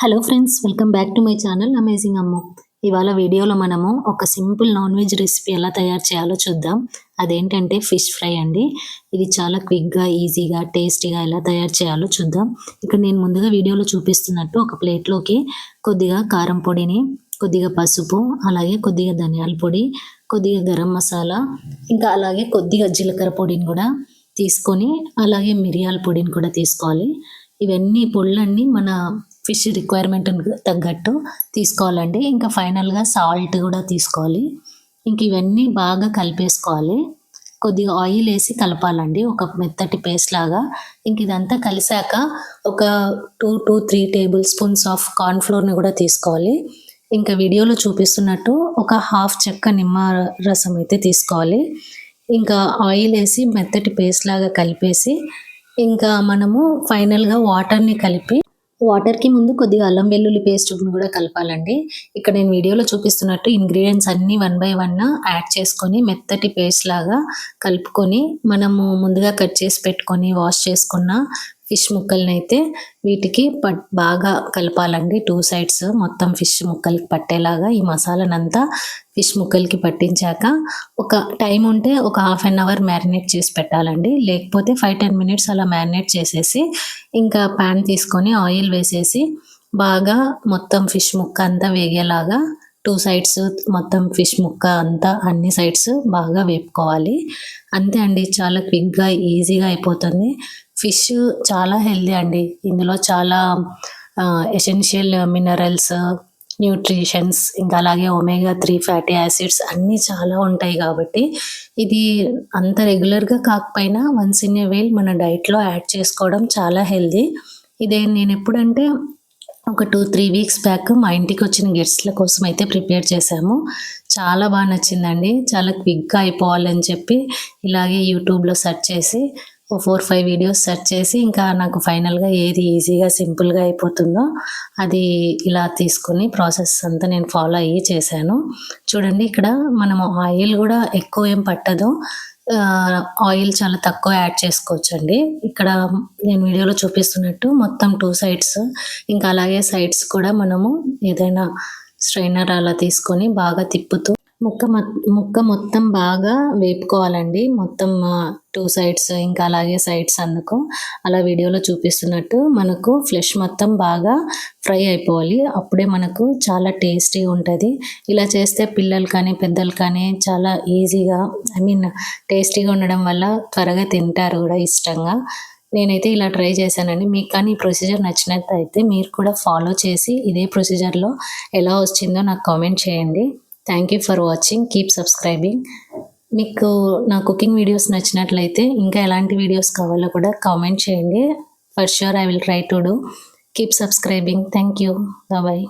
Hello friends welcome back to my channel amazing Ammu ఇవాళ వీడియోలో మనము ఒక సింపుల్ నాన్ వెజ్ రెసిపీ ఎలా తయారు చేయాలో చూద్దాం. అదేంటంటే ఫిష్ ఫ్రై అండి. ఇది చాలా క్విక్గా ఈజీగా టేస్టీగా ఎలా తయారు చేయాలో చూద్దాం. ఇక్కడ నేను ముందుగా వీడియోలో చూపిస్తున్నట్టు ఒక ప్లేట్లోకి కొద్దిగా కారం పొడిని కొద్దిగా పసుపు అలాగే కొద్దిగా ధనియాల పొడి కొద్దిగా గరం మసాలా ఇంకా అలాగే కొద్దిగా జీలకర్ర పొడిని కూడా తీసుకొని అలాగే మిరియాల పొడిని కూడా తీసుకోవాలి. ఇవన్నీ పొళ్ళన్నీ మన ఫిష్ రిక్వైర్మెంట్ తగ్గట్టు తీసుకోవాలండి. ఇంకా ఫైనల్గా సాల్ట్ కూడా తీసుకోవాలి. ఇంక ఇవన్నీ బాగా కలిపేసుకోవాలి. కొద్దిగా ఆయిల్ వేసి కలపాలండి. ఒక మెత్తటి పేస్ట్ లాగా. ఇంక ఇదంతా కలిసాక ఒక two two three tablespoons of కార్న్ఫ్లోర్ని కూడా తీసుకోవాలి. ఇంకా వీడియోలో చూపిస్తున్నట్టు ఒక హాఫ్ చెక్క నిమ్మ రసం అయితే తీసుకోవాలి. ఇంకా ఆయిల్ వేసి మెత్తటి పేస్ట్ లాగా కలిపేసి ఇంకా మనము ఫైనల్గా వాటర్ని కలిపి వాటర్కి ముందు కొద్దిగా అల్లం వెల్లుల్లి పేస్ట్ కూడా కలపాలండి. ఇక్కడ నేను వీడియోలో చూపిస్తున్నట్టు ఇంగ్రీడియంట్స్ అన్నీ వన్ బై వన్ యాడ్ చేసుకొని మెత్తటి పేస్ట్ లాగా కలుపుకొని మనము ముందుగా కట్ చేసి పెట్టుకొని వాష్ చేసుకున్న ఫిష్ ముక్కల్ని అయితే వీటికి పట్ బాగా కలపాలండి. టూ సైడ్స్ మొత్తం ఫిష్ ముక్కలకి పట్టేలాగా ఈ మసాలానంతా ఫిష్ ముక్కలకి పట్టించాక ఒక టైం ఉంటే ఒక హాఫ్ అన్ అవర్ మ్యారినేట్ చేసి పెట్టాలండి. లేకపోతే ఫైవ్ టెన్ మినిట్స్ అలా మ్యారినేట్ చేసేసి ఇంకా ప్యాన్ తీసుకొని ఆయిల్ వేసేసి బాగా మొత్తం ఫిష్ ముక్క అంతా వేగేలాగా టూ సైడ్స్ మొత్తం ఫిష్ ముక్క అంతా అన్ని సైడ్స్ బాగా వేపుకోవాలి. అంతే అండి. చాలా క్విక్గా ఈజీగా అయిపోతుంది. ఫిష్ చాలా హెల్దీ అండి. ఇందులో చాలా ఎసెన్షియల్ మినరల్స్ న్యూట్రిషన్స్ ఇంకా అలాగే ఒమేగా త్రీ ఫ్యాటీ యాసిడ్స్ అన్నీ చాలా ఉంటాయి కాబట్టి ఇది అంత రెగ్యులర్గా కాకపోయినా వన్స్ ఇన్ ఏ వేల్ మన డైట్లో యాడ్ చేసుకోవడం చాలా హెల్దీ. ఇదే నేను ఎప్పుడంటే ఒక టూ త్రీ వీక్స్ బ్యాక్ మా ఇంటికి వచ్చిన గెస్ట్ల కోసం అయితే ప్రిపేర్ చేశాము. చాలా బాగా నచ్చిందండి. చాలా క్విక్గా అయిపోవాలని చెప్పి ఇలాగే యూట్యూబ్లో సెర్చ్ చేసి ఓ ఫోర్ ఫైవ్ వీడియోస్ సెర్చ్ చేసి ఇంకా నాకు ఫైనల్గా ఏది ఈజీగా సింపుల్గా అయిపోతుందో అది ఇలా తీసుకుని ప్రాసెస్ అంతా నేను ఫాలో అయ్యి చేశాను. చూడండి ఇక్కడ మనము ఆయిల్ కూడా ఎక్కువ ఏం పట్టదు. ఆయిల్ చాలా తక్కువ యాడ్ చేసుకోవచ్చు అండి ఇక్కడ నేను వీడియోలో చూపిస్తున్నట్టు మొత్తం టూ సైడ్స్ ఇంకా అలాగే సైడ్స్ కూడా మనము ఏదైనా స్ట్రైనర్ అలా తీసుకొని బాగా తిప్పుతూ ముక్క ముక్క మొత్తం బాగా వేపుకోవాలండి. మొత్తం టూ సైడ్స్ ఇంకా అలాగే సైడ్స్ అందుకు. అలా వీడియోలో చూపిస్తున్నట్టు మనకు ఫ్లెష్ మొత్తం బాగా ఫ్రై అయిపోవాలి. అప్పుడే మనకు చాలా టేస్టీగా ఉంటుంది. ఇలా చేస్తే పిల్లలు కానీ పెద్దలు కానీ చాలా ఈజీగా ఐ మీన్ టేస్టీగా ఉండడం వల్ల త్వరగా తింటారు కూడా ఇష్టంగా. నేనైతే ఇలా ట్రై చేశానండి. మీకు కానీ ఈ ప్రొసీజర్ నచ్చినట్లయితే మీరు కూడా ఫాలో చేసి ఇదే ప్రొసీజర్లో ఎలా వచ్చిందో నాకు కామెంట్ చేయండి. Thank you for watching keep subscribing మీకు నా కుకింగ్ వీడియోస్ నచ్చినట్లయితే ఇంకా ఎలాంటి వీడియోస్ కావాలో కూడా కామెంట్ చేయండి. For sure I will try to do keep subscribing thank you bye